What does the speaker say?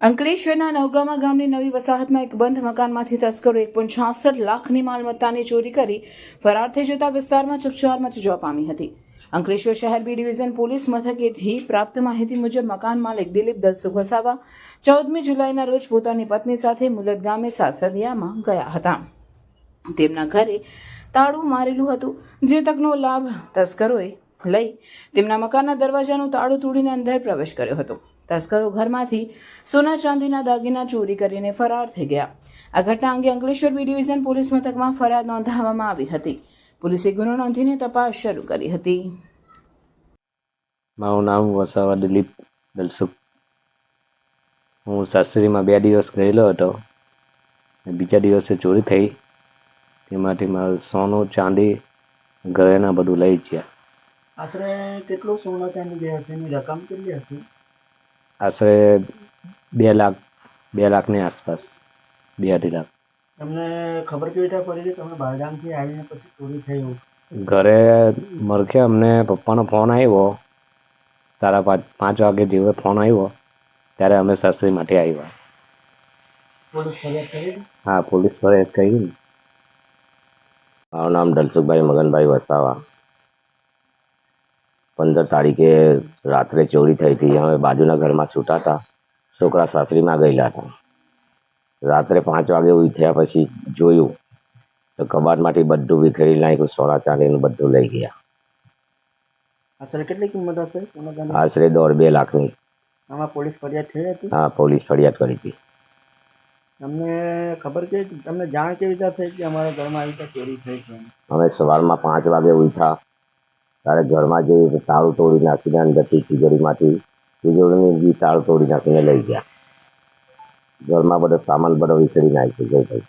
અંકલેશ્વરના નવગામા ગામની નવી વસાહતમાં એક બંધ મકાનમાંથી તસ્કરો એક પોઈન્ટ છાસઠ લાખની માલમત્તાની ચોરી કરી ફરાર થઈ જતા વિસ્તારમાં ચકચાર મચી જવા પામી હતી. અંકલેશ્વર શહેર બી ડિવિઝન પોલીસ મથકેથી પ્રાપ્ત માહિતી મુજબ મકાન માલિક દિલીપ દલસુ વસાવા ચૌદમી જુલાઈના રોજ પોતાની પત્ની સાથે મુલત ગામે સાસરિયામાં ગયા હતા. તેમના ઘરે તાળું મારેલું હતું, જે તકનો લાભ તસ્કરોએ લઈ તેમના મકાનના દરવાજાનું તાળું તોડીને અંદર પ્રવેશ કર્યો હતો. તસ્કરો ઘરમાંથી સોના ચાંદીના દાગીના ચોરી કરીને ફરાર થઈ ગયા. આ ઘટના અંગે અંકલેશ્વર બી ડિવિઝન પોલીસ મથકમાં ફરિયાદ નોંધાવવામાં આવી હતી. પોલીસે ગુનો નોંધીને તપાસ શરૂ કરી હતી. મારું નામ વસાવા દિલીપ દલસુખ. હું સાસરીમાં બે દિવસ ગયેલો હતો. બીજા દિવસે ચોરી થઈ. તેમાંથી મારું સોનું, ચાંદી ઘરેના બધું લઈ ગયા. આશરે કેટલું સોના ચાંદી જે હશે એની રકમ કેટલી હશે? આશરે બે લાખ બે લાખની આસપાસ બે અઢી લાખ. તમને ખબર કેવી રીતે પડી કે તમે બહારગામથી આવીને પછી ચોરી થઈ ઘરે મરખે અમને પપ્પાનો ફોન આવ્યો સાડા પાંચ પાંચ વાગે જેવો ફોન આવ્યો ત્યારે અમે સાસરી માટે આવ્યા પોલીસ ફરિયાદ કરી હા પોલીસ ફરિયાદ કરી ને. મારું નામ દલસુખભાઈ મગનભાઈ વસાવા. પંદર તારીખે રાત્રે ચોરી થઈ હતી. અમે બાજુના ઘરમાં છૂટા હતા છોકરા સાસરીમાં ગયેલા હતા. રાત્રે પાંચ વાગે ઉઠ્યા પછી જોયું તો કબાટમાંથી બધું વિખેરી નાખ્યું સોના ચાંદીનું બધું લઈ ગયા. આશરે કેટલી કિંમત હશે? આશરે દોઢ બે લાખની. આમાં પોલીસ ફરિયાદ થઈ હતી? હા પોલીસ ફરિયાદ કરી હતી. તમને ખબર કે તમને જાણ કેવી રીતે થઈ કે અમારા ઘરમાં આવી રીતે ચોરી થઈ છે? અમે સવારમાં પાંચ વાગે ઉઠ્યા. ત્યારે ઘરમાં જઈએ તો તાળું તોડી નાખીને અંદરથી તિજોરીમાંથી તિજોરીની બી તાળું તોડી નાખીને લઈ ગયા. ઘરમાં બધો સામાન બધો વિખેરી નાખ્યો જય ભાઈ.